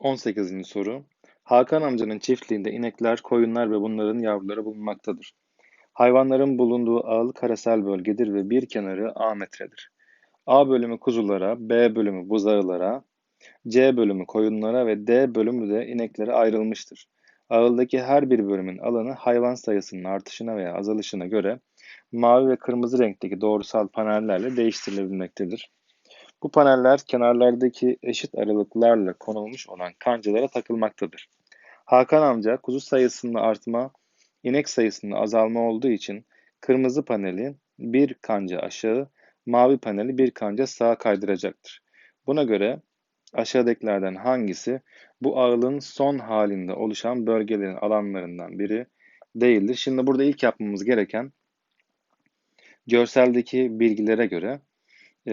18. soru. Hakan amcanın çiftliğinde inekler, koyunlar ve bunların yavruları bulunmaktadır. Hayvanların bulunduğu ağıl karasal bölgedir ve bir kenarı A metredir. A bölümü kuzulara, B bölümü buzağılara, C bölümü koyunlara ve D bölümü de ineklere ayrılmıştır. Ağıldaki her bir bölümün alanı hayvan sayısının artışına veya azalışına göre mavi ve kırmızı renkteki doğrusal panellerle değiştirilebilmektedir. Bu paneller kenarlardaki eşit aralıklarla konulmuş olan kancalara takılmaktadır. Hakan amca kuzu sayısında artma, inek sayısında azalma olduğu için kırmızı paneli bir kanca aşağı, mavi paneli bir kanca sağa kaydıracaktır. Buna göre aşağıdakilerden hangisi bu ağılın son halinde oluşan bölgelerin alanlarından biri değildir? Şimdi burada ilk yapmamız gereken görseldeki bilgilere göre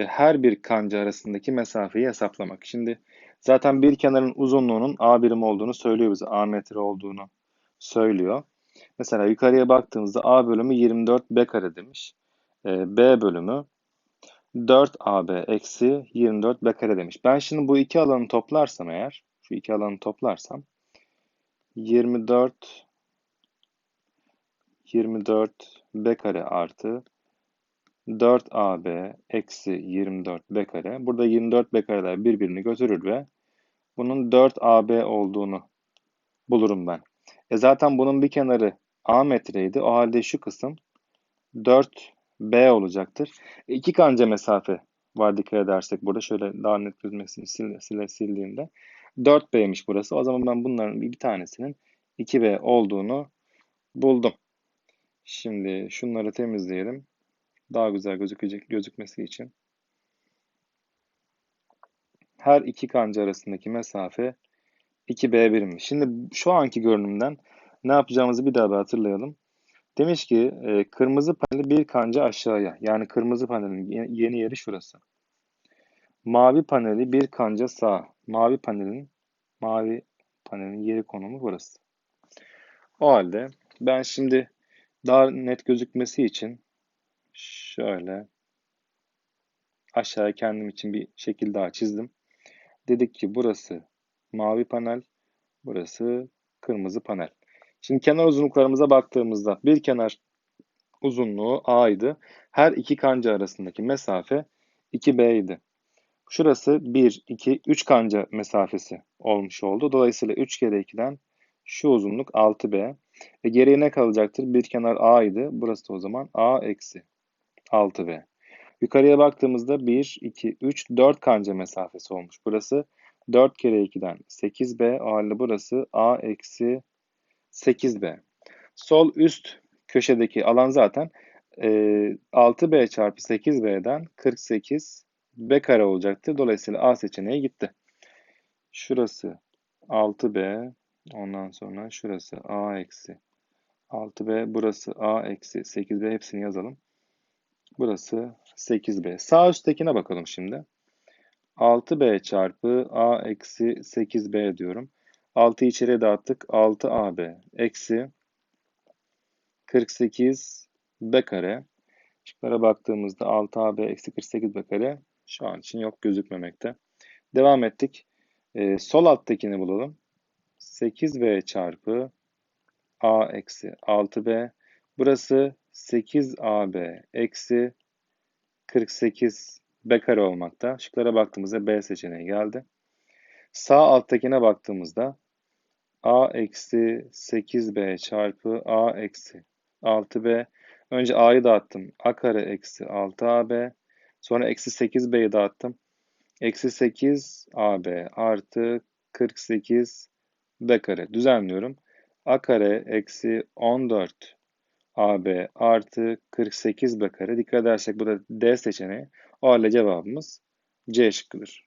her bir kanca arasındaki mesafeyi hesaplamak. Şimdi zaten bir kenarın uzunluğunun A birimi olduğunu söylüyor bize. A metre olduğunu söylüyor. Mesela yukarıya baktığımızda A bölümü 24 B kare demiş. E, B bölümü 4AB eksi 24 B kare demiş. Ben şimdi bu iki alanı toplarsam eğer, şu iki alanı toplarsam 24 24 B kare artı 4AB eksi 24B kare. Burada 24B kareler birbirini götürür ve bunun 4AB olduğunu bulurum ben. E zaten bunun bir kenarı A metreydi. O halde şu kısım 4B olacaktır. E iki kanca mesafe var dikkat edersek burada. Şöyle daha net gözükmesini sil, sil, sildiğimde. 4B'ymiş burası. O zaman ben bunların bir tanesinin 2B olduğunu buldum. Şimdi şunları temizleyelim daha güzel gözükecek gözükmesi için her iki kanca arasındaki mesafe 2B birimmiş. Şimdi şu anki görünümden ne yapacağımızı bir daha bir hatırlayalım. Demiş ki e, kırmızı paneli bir kanca aşağıya. Yani kırmızı panelin yeni yeri şurası. Mavi paneli bir kanca sağa. Mavi panelin mavi panelin yeri konumu burası. O halde ben şimdi daha net gözükmesi için şöyle aşağıya kendim için bir şekil daha çizdim. Dedik ki burası mavi panel, burası kırmızı panel. Şimdi kenar uzunluklarımıza baktığımızda bir kenar uzunluğu A idi. Her iki kanca arasındaki mesafe 2B idi. Şurası 1, 2, 3 kanca mesafesi olmuş oldu. Dolayısıyla 3 kere 2'den şu uzunluk 6B. E geriye ne kalacaktır? Bir kenar A idi. Burası da o zaman A eksi 6B. Yukarıya baktığımızda 1, 2, 3, 4 kanca mesafesi olmuş. Burası 4 kere 2'den 8B. O halde burası A eksi 8B. Sol üst köşedeki alan zaten e, 6B çarpı 8B'den 48 B kare olacaktır. Dolayısıyla A seçeneği gitti. Şurası 6B. Ondan sonra şurası A eksi 6B. Burası A eksi 8B. Hepsini yazalım. Burası 8B. Sağ üsttekine bakalım şimdi. 6B çarpı A eksi 8B diyorum. 6'yı içeriye dağıttık. 6AB eksi 48 B kare. Şıklara baktığımızda 6AB eksi 48 B kare şu an için yok gözükmemekte. Devam ettik. Ee, sol alttakini bulalım. 8B çarpı A eksi 6B. Burası 8AB eksi 48 B kare olmakta. Şıklara baktığımızda B seçeneği geldi. Sağ alttakine baktığımızda A eksi 8B çarpı A eksi 6B. Önce A'yı dağıttım. A kare eksi 6AB. Sonra eksi 8B'yi dağıttım. Eksi 8AB artı 48 B kare. Düzenliyorum. A kare eksi 14 AB artı 48 B kare. Dikkat edersek burada D seçeneği. O halde cevabımız C şıkkıdır.